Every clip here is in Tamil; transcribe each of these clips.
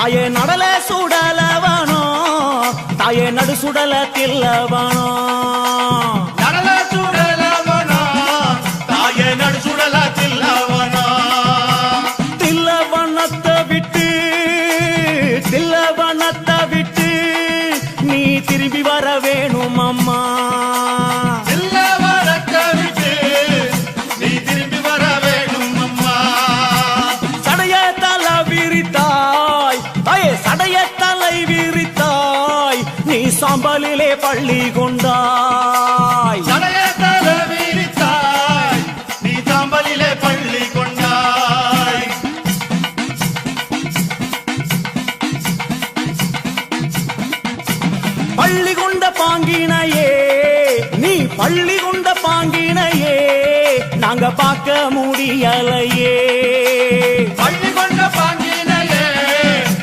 தாயே நடல சுடலவனோ? தாயே நடு சுடல தில்லவனோ பாங்கினையே. நீ பள்ளி கொண்ட பாங்கினையே. நாங்க பார்க்க முடியலையே. பள்ளி கொண்ட பாங்கினையே.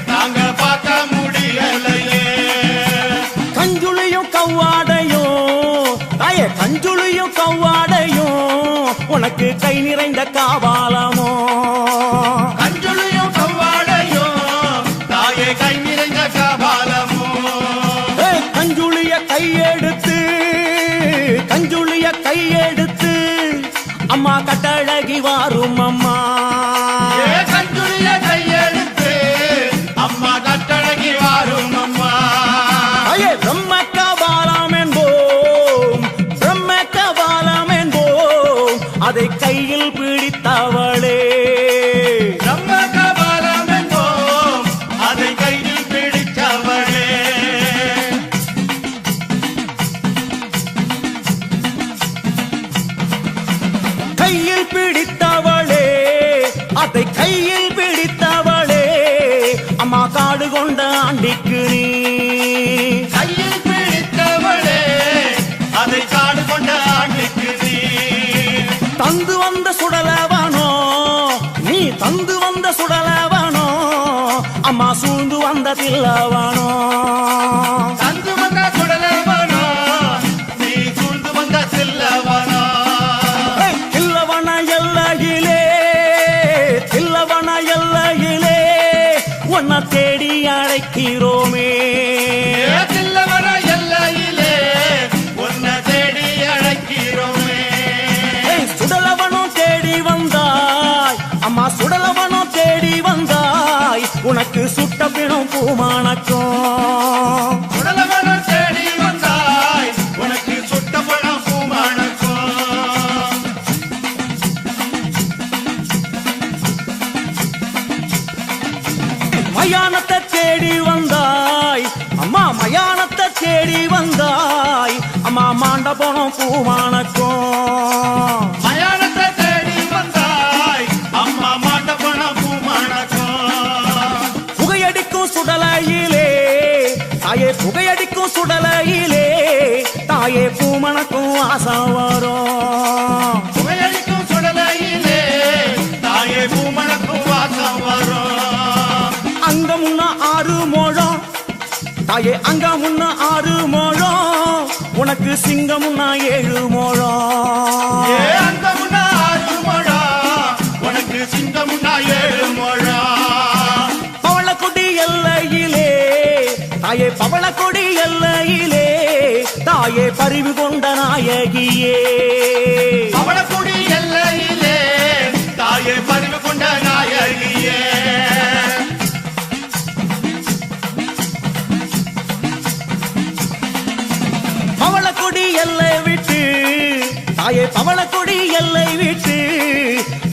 நாங்க பார்க்க முடியலையே. கஞ்சுளியும் கவ்வாடையும் தாயே கஞ்சுளியும் கவ்வாடையும். உனக்கு கை நிறைந்த காவாலமோ? கட்டழகி வாரும் அம்மா வந்த சுடலவனோ? நீ தந்து வந்த சுடலவனோ? அம்மா சூழ்ந்து வந்த தில்லவனோ? தந்து வந்த சுடலவனோ? நீ சூழ்ந்து வந்த செல்லவனோ ஏய், தில்லவன எல்லையிலே தில்லவன எல்லையிலே உன்னை தேடி அழைக்கிறோமே. உனக்கு சுட்ட பிணம் பூமானக்கும். மயானத்தை தேடி வந்தாய் அம்மா மயானத்தை தேடி வந்தாய் அம்மா மாண்ட போனோம் பூமானக்கும். தாயே பூமணக்கும் ஆசம் வரும். புகையடிக்கும் சுடலையிலே தாயே பூமணக்கும் வாசம் வரும். அங்க முன்ன ஆறு மோழம். தாயே அங்க முன்ன ஆறு மோழம். உனக்கு சிங்கம் முன்னா ஏழு மோழம். அங்க முன்னா ஆறு மொழா உனக்கு சிங்கம் முன்னா ஏழு மொழா பவளக்கொடி எல்லையிலே. தாயே பவளக்கொடி எல்லையிலே. தாயே பரிவு கொண்ட நாயகியே. அவளக்குடி எல்லையிலே தாயே பறிவு கொண்ட நாயகியே. பவளக்கொடி எல்லை விட்டு தாயே பவளக்கொடி எல்லை விட்டு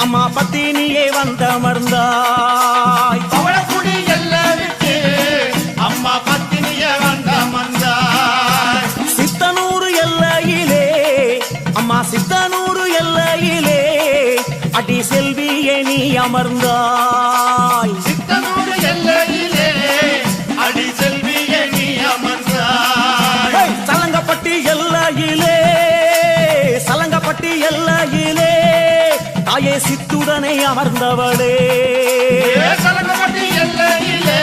அம்மா பத்தினியே வந்தமர்ந்தாய். அவளக்குடி அமர்ந்தாய் எல்லையிலே அடி செல்வியே நீ அமர்ந்தாய். ஏய், சலங்கப்பட்டி எல்லையிலே சலங்கப்பட்டி எல்லையிலே தாயே சித்துடனே அமர்ந்தவளே. ஏ கலங்கப்பட்டி எல்லையிலே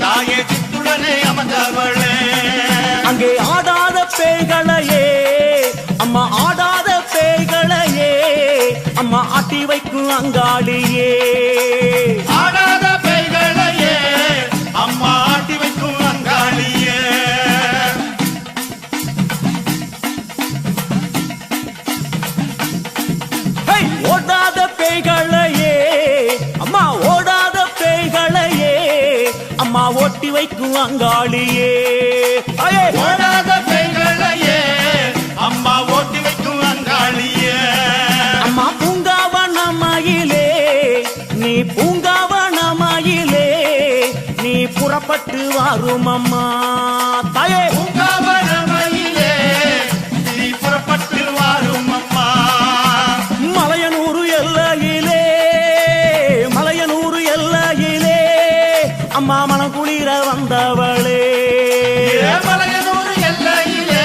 தாயே சித்துடனே அமர்ந்தவளே. அங்கே ஆடாத வைக்கும் அங்காளியே ஆடாத அம்மா மனம் குளிர வந்தவளே. ஏமலையனூர் எல்லையிலே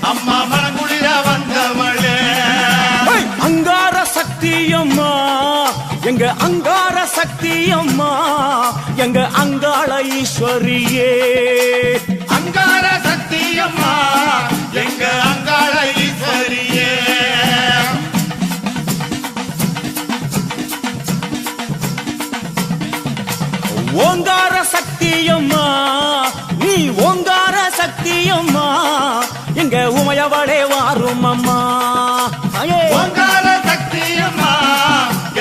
அம்மா மனங்குளிர வந்தவளே. ஹை! அங்கார சக்தியம்மா எங்க அங்கார சக்தியம்மா எங்க அங்காள ஈஸ்வரியே. அம்மா! ஓங்கார சக்தியம்மா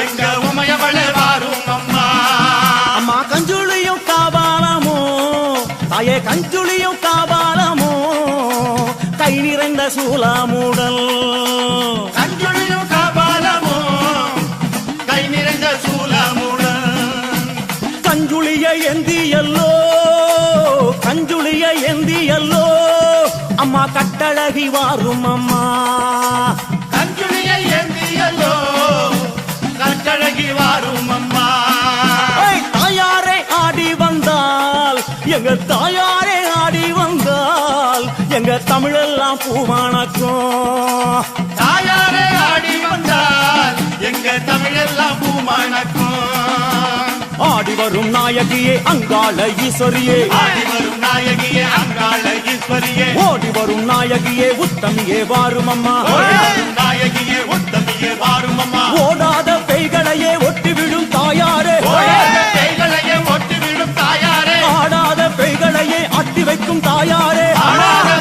எங்க உமையவளே வாரும் அம்மா. அம்மா கஞ்சுளியும் காபாலமோ தாயே கஞ்சுளியும் காபாலமோ கை நிறைந்த சூலாமுடல் கஞ்சுளியும் காபாலமோ கை நிறைந்த சூலமுடன் கஞ்சுளிய எந்தியல்லோ கஞ்சுளிய எந்தியல்லோ அம்மா கட்டழகி வாரும் அம்மா. கஞ்சுளியை ஏந்தியல்லோ கட்டழகி வாரும் அம்மா. தாயாரே ஆடி வந்தால் எங்க தாயாரே ஆடி வந்தால் எங்க தமிழெல்லாம் பூவானக்கும் வரும் நாயகியே அங்காள ஈஸ்வரியே. ஆடி வரும் நாயகியே அங்காள ஈஸ்வரியே. ஓடி வரும் நாயகியே உத்தமியே வாரும் அம்மா நாயகியே உத்தமியே வாரும் அம்மா ஓடாத பெய்களையே ஒட்டி விடும் தாயாரே பேய்களையே ஒட்டி விடும் தாயாரே. ஆடாத பெய்களையே அட்டி வைக்கும் தாயாரே.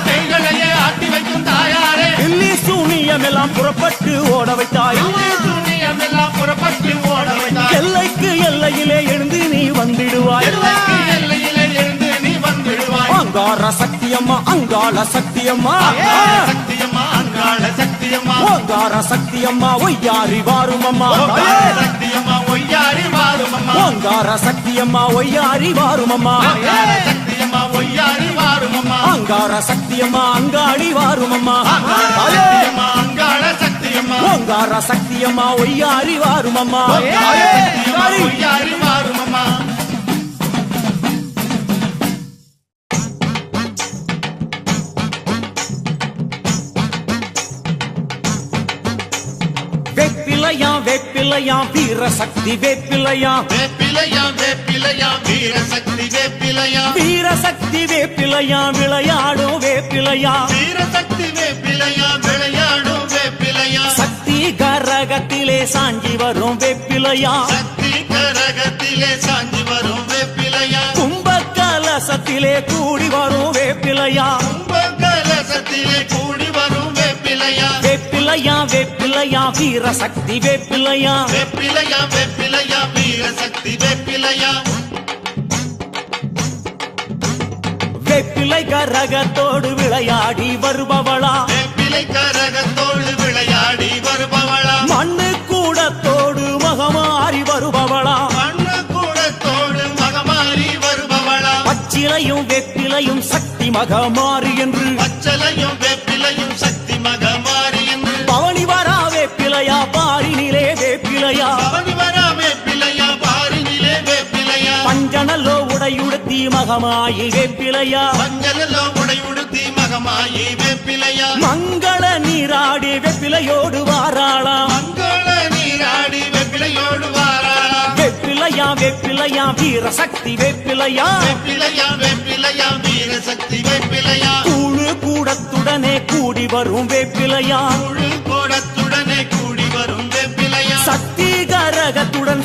பேய்களையே ஆட்டி வைக்கும் தாயாரே. தில்லி சூனியம் எல்லாம் புறப்பட்டு ஓட வைத்தாய். அங்கார சக்தியம்மா அங்காள சக்தியம்மா. சக்தியம்மா அங்காள சக்தியம்மா. ஓங்கார சக்தியம்மா ஒய்யாரி வாரும் அம்மா அங்காள சக்தியம்மா ஒய்யாரி வாரும் அம்மா ஓங்கார சக்தியம்மா ஒய்யாரி வாரும் அம்மா அங்காள சக்தியம்மா ஒய்யாரி வாரும் அம்மா அங்கார சக்தியம்மா அங்காடி வாரும் அம்மா அங்காள சக்தியம்மா. ஓங்கார சக்தியம்மா ஒய்யாரி வாரும் அம்மா அங்காள சக்தியம்மா ஒய்யாரி வாரும் வெப்பிலையா வெப்பிலையா வீர சக்தி வெப்பிலையா வேப்பிலையா வேப்பிலையா வீர சக்தி வேப்பிலையா வீர சக்தி வேப்பிலையா விளையாடும் வேப்பிலையா வீர சக்தி வேப்பிலையா விளையாடும் வேப்பிலையா சக்தி கரகத்திலே சாஞ்சி வரும் வேப்பிலையா சக்தி கரகத்திலே சாஞ்சி வரும் வேப்பிலையா கும்ப கலசத்திலே கூடி வரும் வேப்பிலையா கூடி வரும் வேப்பிலையா வேப்பிலையா வேப்பிலையா வீர சக்தி வேப்பிலையா? வேப்பிலையா வேப்பிலையா வீர சக்தி வேப்பிலையா? வேப்பிலை கரகத்தோடு விளையாடி வருபவளா? வேப்பிலை கரகத்தோடு விளையாடி வருபவளா? மண்ணு கூடத்தோடு மகமாறி வருபவளா? மண்ணு கூடத்தோடு மகமாறி வருபவளா? பச்சிலையும் வேப்பிலையும் சக்தி மகமாறி என்று பச்சலையும் வேப்பிலையும் சக்தி மகமாறி உடையுடுத்தி மகமாயி வேப்பிலையா? மஞ்சளெல்லோ உடை உடுத்தி மகமாயி வேப்பிலையா? மங்கள நீராடி வெப்பிலையோடு வாராளாம் மங்கள நீராடி வெப்பிலையோடு வாராளா? வெப்பிலையா வெப்பிலையா வீர சக்தி வெப்பிலையா? வேப்பிலையா வேப்பிலையா வீர சக்தி வேப்பிலையா? கூழு கூடத்துடனே கூடி வரும் வேப்பிலையா? முழு கோடத்துடனே கூடி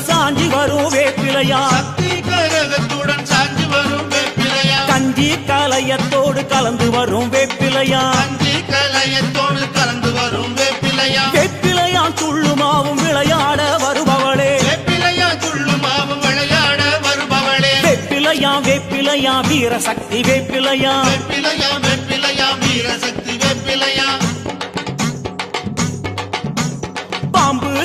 வரும் வேப்பிலையா? சக்தி கரகத்துடன் சாஞ்சி வரும் வேப்பிலையா? கஞ்சி கலையத்தோடு கலந்து வரும் வேப்பிலையா? கஞ்சி கலையத்தோடு கலந்து வரும் வேப்பிலையா? வேப்பிலையா துள்ளுமாவும் விளையாட வருபவளே. வேப்பிலையா துள்ளு மாவும் விளையாட வருபவளே. வேப்பிலையா வேப்பிலையா வீரசக்தி வேப்பிலையா? வேப்பிலையா வேப்பிலையா?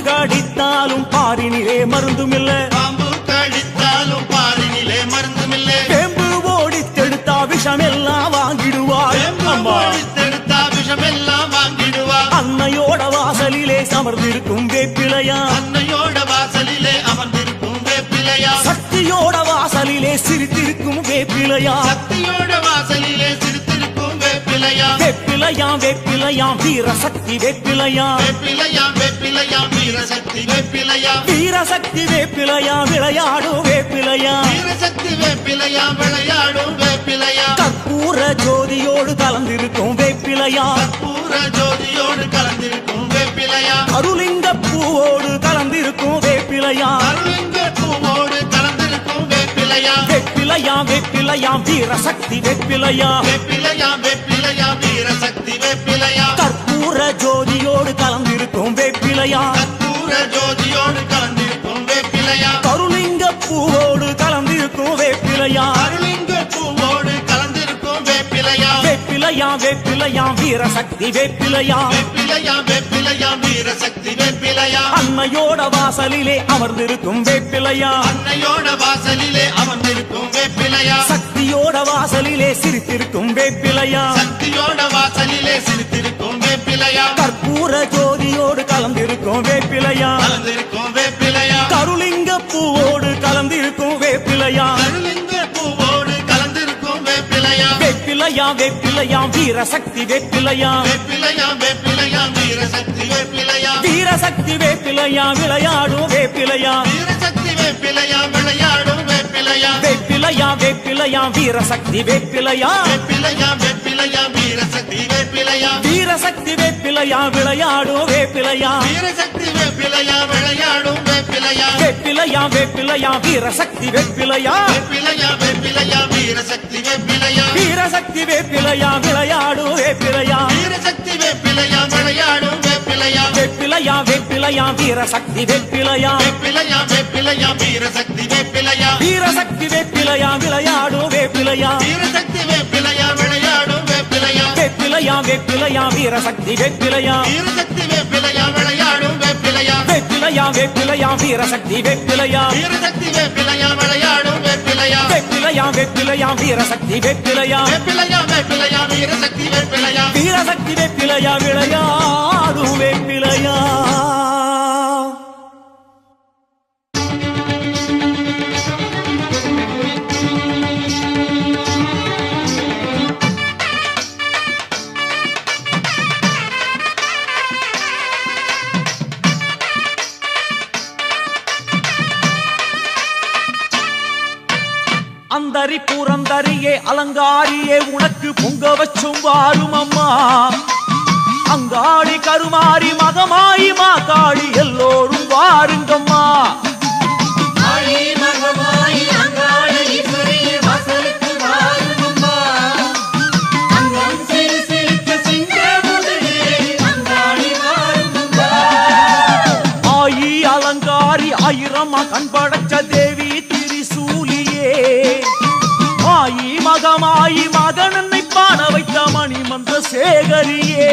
கடித்தாலும் பாரினிலே மருந்துமில்ல. பாம்பு கடித்தாலும் பாரினிலே மருந்துமில்லை. வேம்பு ஓடித்தெடுத்தா விஷமெல்லாம் வாங்கிடுவாள். அம்மா. தெடுத்தா விஷமெல்லாம் வாங்கிடுவா அன்னையோட வாசலிலே சமர்ந்திருக்கும் வேப்பிலையா? அன்னையோட வாசலிலே அமர்ந்திருக்கும் வேப்பிலையா? சக்தியோட வாசலிலே சிரித்திருக்கும் வேப்பிலையா? வேப்பிலையா வேப்பிலையா வேப்பிலையா வீரசக்தி வேப்பிலையா வேப்பிலையா வேப்பிலையா வீரசக்தி வேப்பிலையா வீரசக்தி வேப்பிலையா விளையாடும் வேப்பிலையா வீரசக்தி வேப்பிலையா விளையாடும் வேப்பிலையா கற்பூர ஜோதியோடு கலந்திருக்கும் வேப்பிலையா கற்பூர ஜோதியோடு கலந்திருக்கும் வேப்பிலையா அருளிங்க பூவோடு கலந்திருக்கும் வேப்பிலையா அருளிங்க பூவோடு கலந்திருக்கும் வேப்பிலையா வேப்பிலையா வேப்பிலையா வீரசக்தி வேப்பிலையா வேப்பிலையா வேப்பிலையா வீரசக்தி வேப்பிலையா கற்பூர ஜோதியோடு கல வேப்பிலையா வீரசக்தி வேப்பிலையா வேப்பிலையா வேப்பிலையா வீரசக்தி வேப்பிலையா அன்னையோட வாசலிலே அமர்ந்திருக்கும் வேப்பிலையா அன்னையோட வாசலிலே அமர்ந்திருக்கும் வேப்பிலையா சக்தியோட வாசலிலே சிரித்திருக்கும் வேப்பிலையா சக்தியோட வாசலிலே சிரித்திருக்கும் வேப்பிலையா கற்பூர ஜோதியோடு கலந்திருக்கும் வேப்பிலையா கலந்திருக்கும் வேப்பிலையா கருளிங்க பூவோடு கலந்திருக்கும் வேப்பிலையா வேப்பிலையா வேப்பிலையா வேப்பிலையா வீரசக்தி வேப்பிலையா வேப்பிலையா வேப்பிலையா வீரசக்தி வேப்பிலையா வீரசக்தி வேப்பிலையா விளையாடும் வேப்பிலையா வீரசக்தி வேப்பிலையா விளையாடும் வேப்பிலையா வேப்பிலையா வேப்பிலையா வீரசக்தி வேப்பிலையா வேப்பிலையா வேப்பிலையா வீரசக்தி வேப்பிலையா வீரசக்தி வேப்பிலையா விளையாடும் வேப்பிலையா வீரசக்தி வேப்பிலையா விளையாடும் வேப்பிலையா வேப்பிலையா வேப்பிலையா வீரசக்தி வேப்பிலையா வேப்பிலையா வேப்பிலையா வீரசக்தி வேப்பிலையா? வீரசக்தி வேப்பிலையா விளையாடும் வேப்பிலையா? வீரசக்தி வேப்பிலையா விளையாடும் வேப்பிலையா? வேப்பிலையா வேப்பிலையா வீரசக்தி வேப்பிலையா? வேப்பிலையா வேப்பிலையா வீரசக்தி வேப்பிலையா? வீரசக்தி வேப்பிலையா விளையாடும் வேப்பிலையா? வீரசக்தி வேப்பிலையா வேப்பிலையா வீரசக்தி வேப்பிலையா வீரசக்தி வேப்பிலையா விளையாடும் வேப்பிலையா வேப்பிலையா வேப்பிலையா வீரசக்தி வேப்பிலையா வீரசக்தி வேப்பிலையா விளையாடும் வேப்பிலையா வேப்பிலையா வேப்பிலையா வீரசக்தி வேப்பிலையா வேப்பிலையா வேப்பிலையா வீரசக்தி வேப்பிலையா வீரசக்தி வேப்பிலையா விளையாடும் வேப்பிலையா அந்தரி பூரந்தரியே அலங்காரியே உனக்கு பொங்க வச்சும் வாரும் அம்மா. அங்காடி கருமாரி மகமாயி மாகாளி எல்லோரும் வாருங்கம்மா. ஆயி அலங்காரி ஆயிரமா கண்படைச்ச தேவி மகமாயி மகனன்னை பாட வைத்த மணிமந்த சேகரியே.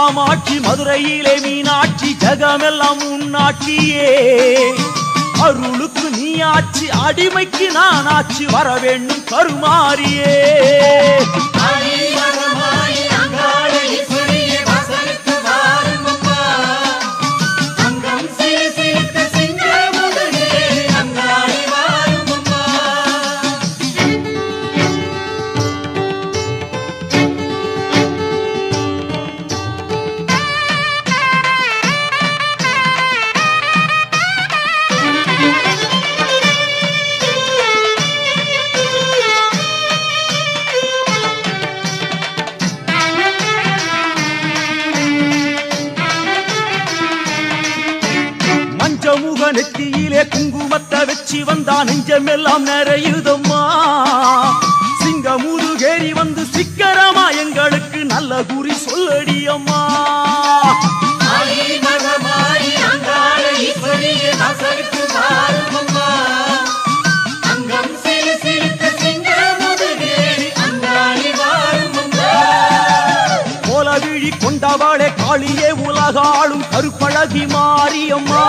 காமாட்சி மதுரையிலே மீனாட்சி ஜகமெல்லாம் உன்னாட்சியே அருளுக்கு நீ ஆட்சி அடிமைக்கு நான் ஆட்சி வர வேண்டும் கருமாரியே உச்சி வந்தா நெஞ்சமெல்லாம் நிறையுதம்மா. சிங்கமுருகேரி வந்து சிக்கரமா எங்களுக்கு நல்ல குறி சொல்லடி அம்மா. கொண்டவாளே காளியே உலகாளும் கருப்பழகி மாரியம்மா